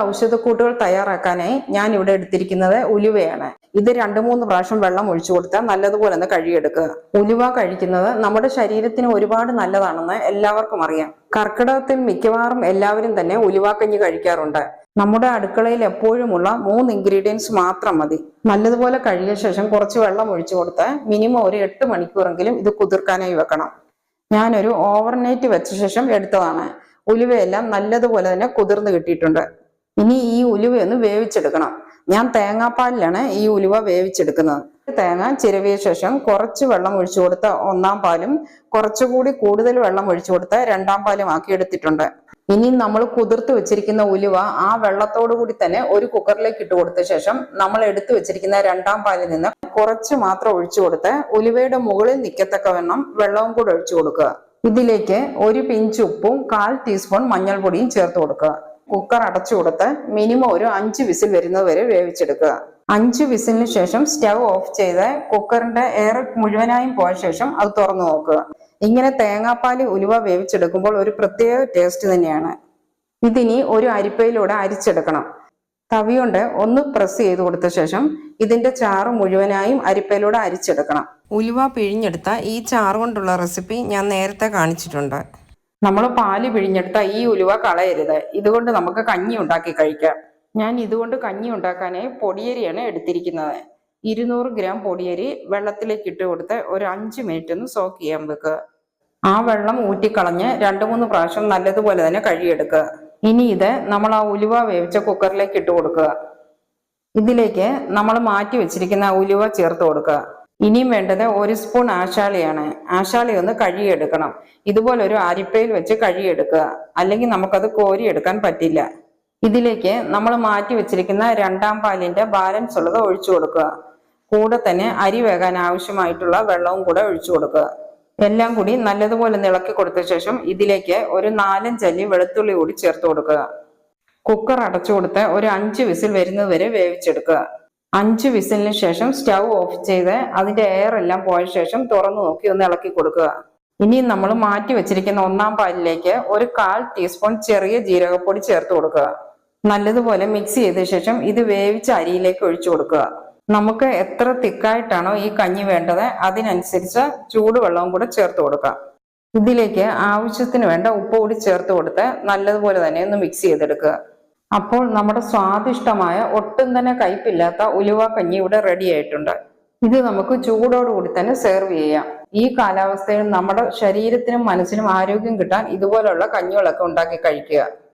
ഔഷധക്കൂട്ടുകൾ തയ്യാറാക്കാനായി ഞാൻ ഇവിടെ എടുത്തിരിക്കുന്നത് ഉലുവയാണ്. ഇത് രണ്ടു മൂന്ന് പ്രാവശ്യം വെള്ളം ഒഴിച്ചു കൊടുത്താൽ നല്ലതുപോലെ ഒന്ന് കഴുകിയെടുക്കുക. ഉലുവ കഴിക്കുന്നത് നമ്മുടെ ശരീരത്തിന് ഒരുപാട് നല്ലതാണെന്ന് എല്ലാവർക്കും അറിയാം. കർക്കിടകത്തിൽ മിക്കവാറും എല്ലാവരും തന്നെ ഉലുവാക്കഞ്ഞി കഴിക്കാറുണ്ട്. നമ്മുടെ അടുക്കളയിൽ എപ്പോഴുമുള്ള മൂന്ന് ഇൻഗ്രീഡിയൻസ് മാത്രം മതി. നല്ലതുപോലെ കഴുകിയ ശേഷം കുറച്ച് വെള്ളം ഒഴിച്ചു കൊടുത്ത് മിനിമം ഒരു എട്ട് മണിക്കൂറെങ്കിലും ഇത് കുതിർക്കാനായി വെക്കണം. ഞാനൊരു ഓവർനൈറ്റ് വെച്ച ശേഷം എടുത്തതാണ്. ഉലുവയെല്ലാം നല്ലതുപോലെ തന്നെ കുതിർന്ന് കിട്ടിയിട്ടുണ്ട്. ഇനി ഈ ഉലുവയൊന്ന് വേവിച്ചെടുക്കണം. ഞാൻ തേങ്ങാപ്പാലിലാണ് ഈ ഉലുവ വേവിച്ചെടുക്കുന്നത്. തേങ്ങ ചിരവിയ ശേഷം കുറച്ച് വെള്ളം ഒഴിച്ചു കൊടുത്ത ഒന്നാം പാലും കുറച്ചുകൂടി കൂടുതൽ വെള്ളം ഒഴിച്ചു കൊടുത്ത രണ്ടാം പാലും ആക്കി എടുത്തിട്ടുണ്ട്. ഇനി നമ്മൾ കുതിർത്ത് വെച്ചിരിക്കുന്ന ഉലുവ ആ വെള്ളത്തോടു കൂടി തന്നെ ഒരു കുക്കറിലേക്ക് ഇട്ട് കൊടുത്ത ശേഷം നമ്മൾ എടുത്തു വെച്ചിരിക്കുന്ന രണ്ടാം പാലിൽ നിന്ന് കുറച്ച് മാത്രം ഒഴിച്ചു കൊടുത്ത് ഉലുവയുടെ മുകളിൽ നിൽക്കത്തക്ക വണ്ണം വെള്ളവും കൂടെ ഒഴിച്ചു കൊടുക്കുക. ഇതിലേക്ക് ഒരു പിഞ്ച് ഉപ്പും കാൽ ടീസ്പൂൺ മഞ്ഞൾപ്പൊടിയും ചേർത്ത് കൊടുക്കുക. കുക്കർ അടച്ചു കൊടുത്ത് മിനിമം ഒരു അഞ്ച് വിസിൽ വരുന്നത് വരെ വേവിച്ചെടുക്കുക. അഞ്ച് വിസിലിന് ശേഷം സ്റ്റവ് ഓഫ് ചെയ്ത് കുക്കറിന്റെ എയർ മുഴുവനായും പോയ ശേഷം അത് തുറന്നു നോക്കുക. ഇങ്ങനെ തേങ്ങാപ്പാൽ ഉലുവ വേവിച്ചെടുക്കുമ്പോൾ ഒരു പ്രത്യേക ടേസ്റ്റ് തന്നെയാണ്. ഇതിനി ഒരു അരിപ്പയിലൂടെ അരിച്ചെടുക്കണം. തവി കൊണ്ട് ഒന്ന് പ്രസ് ചെയ്ത് കൊടുത്ത ശേഷം ഇതിന്റെ ചാറ് മുഴുവനായും അരിപ്പയിലൂടെ അരിച്ചെടുക്കണം. ഉലുവ പിഴിഞ്ഞെടുത്ത ഈ ചാറ് കൊണ്ടുള്ള റെസിപ്പി ഞാൻ നേരത്തെ കാണിച്ചിട്ടുണ്ട്. നമ്മൾ പാൽ പിഴിഞ്ഞെടുത്ത ഈ ഉലുവ കളയരുത്. ഇതുകൊണ്ട് നമുക്ക് കഞ്ഞി ഉണ്ടാക്കി കഴിക്കാം. ഞാൻ ഇതുകൊണ്ട് കഞ്ഞി ഉണ്ടാക്കാനായി പൊടിയരിയാണ് എടുത്തിരിക്കുന്നത്. ഇരുന്നൂറ് ഗ്രാം പൊടിയരി വെള്ളത്തിലേക്ക് ഇട്ട് കൊടുത്ത് ഒരു അഞ്ച് മിനിറ്റ് ഒന്ന് സോക്ക് ചെയ്യാൻ വെക്കുക ആ വെള്ളം ഊറ്റിക്കളഞ്ഞ് രണ്ട് മൂന്ന് പ്രാവശ്യം നല്ലതുപോലെ തന്നെ കഴുകിയെടുക്കുക ഇനി ഇത് നമ്മൾ ആ ഉലുവ വേവിച്ച കുക്കറിലേക്ക് ഇട്ട് കൊടുക്കുക ഇതിലേക്ക് നമ്മൾ മാറ്റി വെച്ചിരിക്കുന്ന ഉലുവ ചേർത്ത് കൊടുക്കുക ഇനിയും വേണ്ടത് ഒരു സ്പൂൺ ആശാളിയാണ്. ആശാളി ഒന്ന് കഴുകിയെടുക്കണം. ഇതുപോലെ ഒരു അരിപ്പയിൽ വെച്ച് കഴുകിയെടുക്കുക. അല്ലെങ്കിൽ നമുക്കത് കോരിയെടുക്കാൻ പറ്റില്ല. ഇതിലേക്ക് നമ്മൾ മാറ്റി വെച്ചിരിക്കുന്ന രണ്ടാം പാലിന്റെ ബാലൻസ് ഉള്ളത് ഒഴിച്ചു കൊടുക്കുക. കൂടെ തന്നെ അരി വേകാൻ ആവശ്യമായിട്ടുള്ള വെള്ളവും കൂടെ ഒഴിച്ചു കൊടുക്കുക. എല്ലാം കൂടി നല്ലതുപോലെ ഇളക്കി കൊടുത്ത ശേഷം ഇതിലേക്ക് ഒരു നാലഞ്ചല്ലി വെളുത്തുള്ളി കൂടി ചേർത്ത് കൊടുക്കുക. കുക്കർ അടച്ചു കൊടുത്ത് ഒരു അഞ്ച് വിസിൽ വരുന്നത് വരെ വേവിച്ചെടുക്കുക. അഞ്ച് വിസിലിന് ശേഷം സ്റ്റൗ ഓഫ് ചെയ്ത് അതിന്റെ എയർ എല്ലാം പോയ ശേഷം തുറന്നു നോക്കി ഒന്ന് ഇളക്കി കൊടുക്കുക. ഇനി നമ്മൾ മാറ്റി വെച്ചിരിക്കുന്ന ഒന്നാം പാലിലേക്ക് ഒരു കാൽ ടീസ്പൂൺ ചെറിയ ജീരകപ്പൊടി ചേർത്ത് കൊടുക്കുക. നല്ലതുപോലെ മിക്സ് ചെയ്ത ശേഷം ഇത് വേവിച്ച അരിയിലേക്ക് ഒഴിച്ചു കൊടുക്കുക. നമുക്ക് എത്ര തിക്കായിട്ടാണോ ഈ കഞ്ഞി വേണ്ടത് അതിനനുസരിച്ച് ചൂടുവെള്ളവും കൂടെ ചേർത്ത് കൊടുക്കുക ഇതിലേക്ക് ആവശ്യത്തിന് വേണ്ട ഉപ്പ് കൂടി ചേർത്ത് കൊടുത്ത് നല്ലതുപോലെ തന്നെ ഒന്ന് മിക്സ് ചെയ്തെടുക്കുക. അപ്പോൾ നമ്മുടെ സ്വാദിഷ്ടമായ ഒട്ടും തന്നെ കയ്പില്ലാത്ത ഉലുവ കഞ്ഞി ഇവിടെ റെഡി ആയിട്ടുണ്ട്. ഇത് നമുക്ക് ചൂടോടുകൂടി തന്നെ സെർവ് ചെയ്യാം. ഈ കാലാവസ്ഥയിൽ നമ്മുടെ ശരീരത്തിനും മനസ്സിനും ആരോഗ്യം കിട്ടാൻ ഇതുപോലുള്ള കഞ്ഞികളൊക്കെ ഉണ്ടാക്കി കഴിക്കുക.